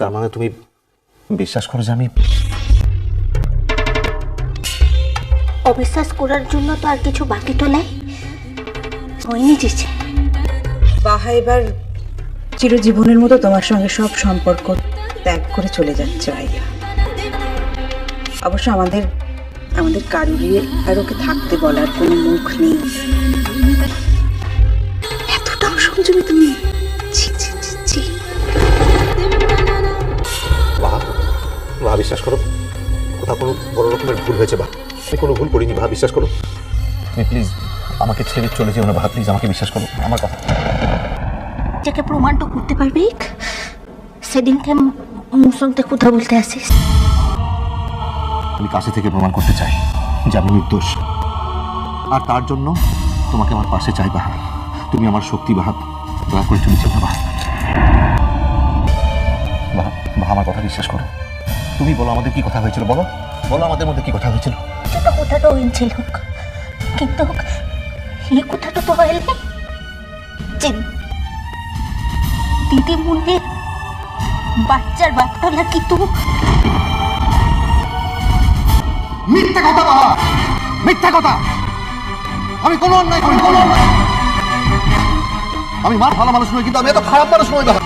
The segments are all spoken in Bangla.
তার মানে তুমি বিশ্বাস করো যে আমি অবিশ্বাস করার জন্য তো আর কিছু বাকি তো নাই। হয়নি যেছে বাহা এবার চিরজীবনের মতো তোমার সঙ্গে সব সম্পর্ক ত্যাগ করে চলে যাচ্ছে ভাইয়া। অবশ্য আমাদের আমাদের কারুরই আর ওকে থাকতে বলার কোনো মুখ নেই। এতটাও সংযমী তুমি। বাহ বিশ্বাস করো কোথাও কোনো বড় রকমের ভুল হয়েছে বা আমি কোনো ভুল করিনি বাহ বিশ্বাস করো। তুমি প্লিজ আমাকে ছেড়ে চলে যেও না বাহ প্লিজ আমাকে বিশ্বাস করো আমার কথা। যাকে প্রমাণটা করতে পারবি? সেদিনকে সঙ্গে কথা বলতে আসিস। আমি কাছে থেকে প্রমাণ করতে চাই যে আমি নির্দোষ। আর তার জন্য তোমাকে আমার পাশে চাই বাহা তুমি আমার শক্তি বাহা দয়া করে চলেছে না বাহা বাহা বাহা আমার কথা বিশ্বাস করো। তুমি বলো আমাদের কি কথা হয়েছিল বলো। বলো আমাদের মধ্যে কি কথা হয়েছিল। ছোট কথাটা হয়েছিল কিন্তু এই কথাটা তো হইলে যে দিদি বাচ্চার বাপটা কি তো? মিথ্যা কথা বাবা মিথ্যা কথা। আমি কোনো অন্যায় করি কোনো অন্যায় আমি মার ভালো মানুষ নই কিন্তু আমি এত খারাপ মানুষ নই বাবা।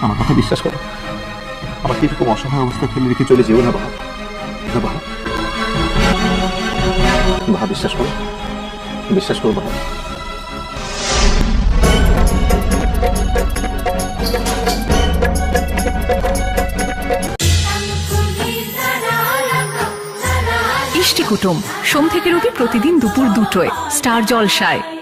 আমার কথা বিশ্বাস করো। আমার কীরকম অসহায় অবস্থা ফেলে রেখে চলে যেও না বাবা। না বাবা। বাবা, বিশ্বাস করো। বিশ্বাস করো বাবা। কুটুম, সোম থেকে রবি প্রতিদিন দুপুর দুটোয়, স্টার জলসায়।